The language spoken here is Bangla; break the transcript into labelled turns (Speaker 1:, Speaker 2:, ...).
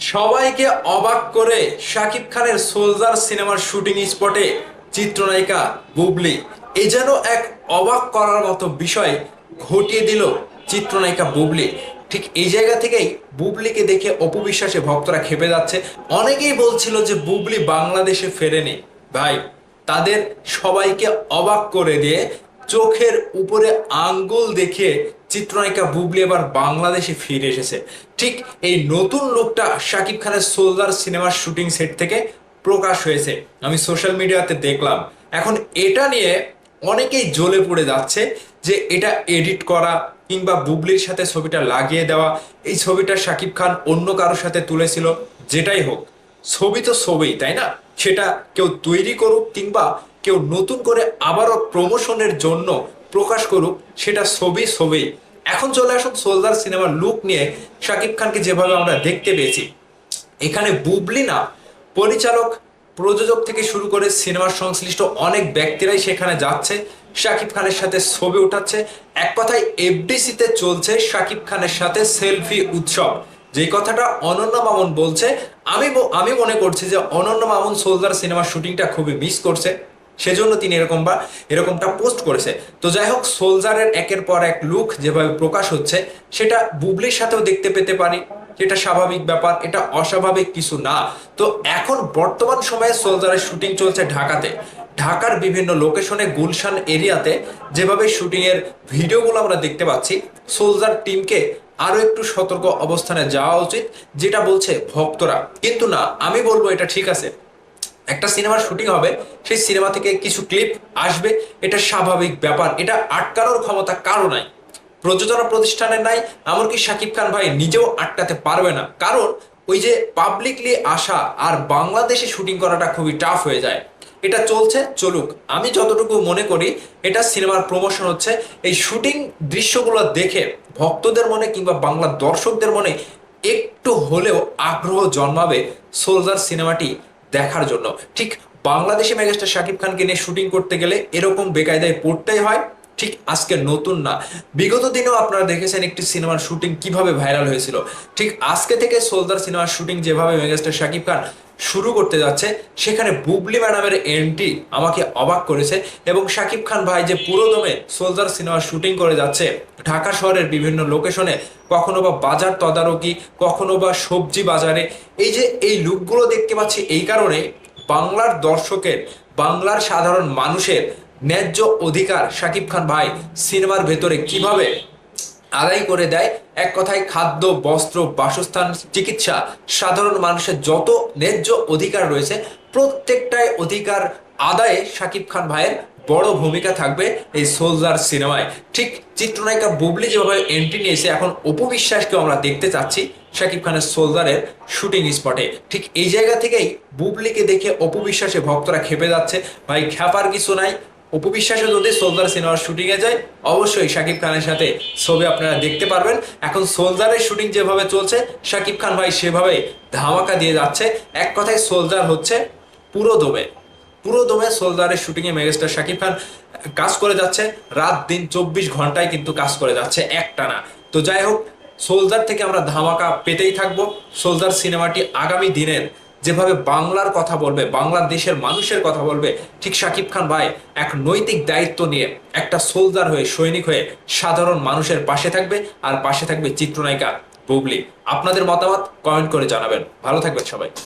Speaker 1: সবাইকে অবাক করে শাকিব খানের সোলজার সিনেমার শুটিং স্পটে চিত্রনায়িকা বুবলি। এ যেন এক অবাক করার মতো বিষয় ঘটিয়ে দিল চিত্রনায়িকা বুবলি। ঠিক এই জায়গা থেকেই বুবলিকে দেখে অপবিশ্বাসে ভক্তরা খেপে যাচ্ছে। অনেকেই বলছিল যে বুবলি বাংলাদেশে ফেরেনি। ভাই, তাদের সবাইকে অবাক করে দিয়ে চোখের উপরে আঙ্গুল দেখে চিত্রনায়িকা বুবলি এবার বাংলাদেশে ফিরে এসেছে। ঠিক এই নতুন লোকটা শাকিব খানের সোলদার সিনেমার শুটিং সেট থেকে প্রকাশ হয়েছে। আমি সোশ্যাল মিডিয়াতে দেখলাম। এখন এটা নিয়ে অনেকেই জ্বলে পড়ে যাচ্ছে যে এটা এডিট করা কিংবা বুবলির সাথে ছবিটা লাগিয়ে দেওয়া, এই ছবিটা শাকিব খান অন্য কারোর সাথে তুলেছিল, যেটাই হোক। ছবি তো ছবি তাই না? সেটা কেউ তৈরি করুক কিংবা কেউ নতুন করে আবারও প্রমোশনের জন্য প্রকাশ করুক, সেটা ছবি ছবি। এখন চলে আসুন সোলজার সিনেমার লুক নিয়ে। শাকিব খানকে যেভাবে আমরা দেখতে পেয়েছি, এখানে বুবলি না পরিচালক, প্রযোজক থেকে শুরু করে সিনেমার সংশ্লিষ্ট অনেক ব্যক্তিরাই সেখানে যাচ্ছে। শাকিব খানের সাথে ছবি উঠাচ্ছে। এক কথায় এফডিসিতে চলছে শাকিব খানের সাথে সেলফি উৎসব। যে কথাটা অনন্য মামুন বলছে, আমি আমি মনে করছি যে অনন্য মামুন সোলজার সিনেমার শুটিংটা খুবই মিস করছে। সেজন্য তিনি এরকম বা এরকমটা পোস্ট করেছে। তো যাই হোক সোলজারের একের পর এক লুক যেভাবে প্রকাশ হচ্ছে, সেটা বুবলির সাথেও দেখতে পেতে পারি। এটা স্বাভাবিক ব্যাপার, এটা অস্বাভাবিক কিছু না। তো এখন বর্তমান সময়ে সোলজারের শুটিং চলছে ঢাকাতে। ঢাকার বিভিন্ন লোকেশনে গুলশান এরিয়াতে যেভাবে শুটিং এর ভিডিওগুলো আমরা দেখতে পাচ্ছি সোলজার টিমকে আরও একটু সতর্ক অবস্থানে যাওয়া উচিত, যেটা বলছে ভক্তরা। কিন্তু না, আমি বলব এটা ঠিক আছে। একটা সিনেমার শুটিং হবে, সেই সিনেমা থেকে কিছু ক্লিপ আসবে। এটা স্বাভাবিক ব্যাপার। এটা আটকানোর ক্ষমতা কারও নাই। প্রযোজনা প্রতিষ্ঠানের নাই, এমনকি শাকিব খান ভাই নিজেও আটকাতে পারবে না। কারণ ওই যে পাবলিকলি আসা আর বাংলাদেশে শুটিং করাটা খুবই টাফ হয়ে যায়। এটা চলছে, চলুক। আমি যতটুকু মনে করি, এটা সিনেমার প্রমোশন হচ্ছে। এই শুটিং দৃশ্যগুলো দেখে ভক্তদের মনে কিংবা বাংলা দর্শকদের মনে একটু হলেও আগ্রহ জন্মাবে সোলজার সিনেমাটি। দেখার জন্য। ঠিক বাংলাদেশি মেগাস্টার শাকিব খানকে নিয়ে শুটিং করতে গেলে এরকম বেকায়দায় পড়তেই হয়। ঠিক আজকে নতুন না। বিগত দিনেও আপনারা দেখেছেন একটি সিনেমার শুটিং কীভাবে ভাইরাল হয়েছিল। ঠিক আজকে থেকে সোলদার সিনেমার শুটিং যেভাবে মেগাস্টার শাকিব খান শুরু করতে যাচ্ছে, সেখানে বুবলি ম্যাডামের এন্ট্রি আমাকে অবাক করেছে এবং শাকিব খান ভাই যে পুরোদমে সোলজার সিনেমার শুটিং করে যাচ্ছে, ঢাকা শহরের বিভিন্ন লোকেশনে কখনো বা বাজার তদারকি, কখনো বা সবজি বাজারে, এই যে এই লুকগুলো দেখতে পাচ্ছি এই কারণে বাংলার দর্শকের, বাংলার সাধারণ মানুষের ন্যায্য অধিকার শাকিব খান ভাই সিনেমার ভেতরে কীভাবে আদায় করে দেয়। এক কথায় খাদ্য, বস্ত্র, বাসস্থান, চিকিৎসা সাধারণ মানুষের যত ন্যায্য অধিকার রয়েছে, প্রত্যেকটাই অধিকার আদায়ে শাকিব খান ভাইয়ের বড় ভূমিকা থাকবে এই সোলজার সিনেমায়। ঠিক চিত্রনায়িকা বুবলি যেভাবে এন্ট্রি নিয়েছে, এখন অপবিশ্বাসকেও আমরা দেখতে চাচ্ছি শাকিব খানের সোলজারের শুটিং স্পটে ঠিক এই জায়গা থেকেই বুবলিকে দেখে অপবিশ্বাসে ভক্তরা খেপে যাচ্ছে। ভাই খ্যাপার কিছু নাই উপবিশ্বাসে যদি সোলজার সিনেমার শুটিং এ যায়। অবশ্যই শাকিব খানের সাথে ছবি আপনারা দেখতে পারবেন। এখন সোলজারের শুটিং যেভাবে চলছে, শাকিব খান ভাই সেভাবে ধামাকা দিয়ে যাচ্ছে। এক কথায় সোলজার হচ্ছে পুরো দমে। পুরো দমে সোলজারের শুটিং এ মেগাস্টার শাকিব খান কাজ করে যাচ্ছে। রাত দিন চব্বিশ ঘন্টায় কিন্তু কাজ করে যাচ্ছে একটানা। তো যাই হোক সোলজার থেকে আমরা ধামাকা পেতেই থাকব। সোলজার সিনেমাটি আগামী দিনের যেভাবে বাংলার কথা বলবে, বাংলাদেশের মানুষের কথা বলবে, ঠিক সাকিব খান ভাই এক নৈতিক দায়িত্ব নিয়ে একটা সোলজার হয়ে, সৈনিক হয়ে সাধারণ মানুষের পাশে থাকবে আর পাশে থাকবে চিত্রনায়িকা বুবলি। আপনাদের মতামত কমেন্ট করে জানাবেন। ভালো থাকবেন সবাই।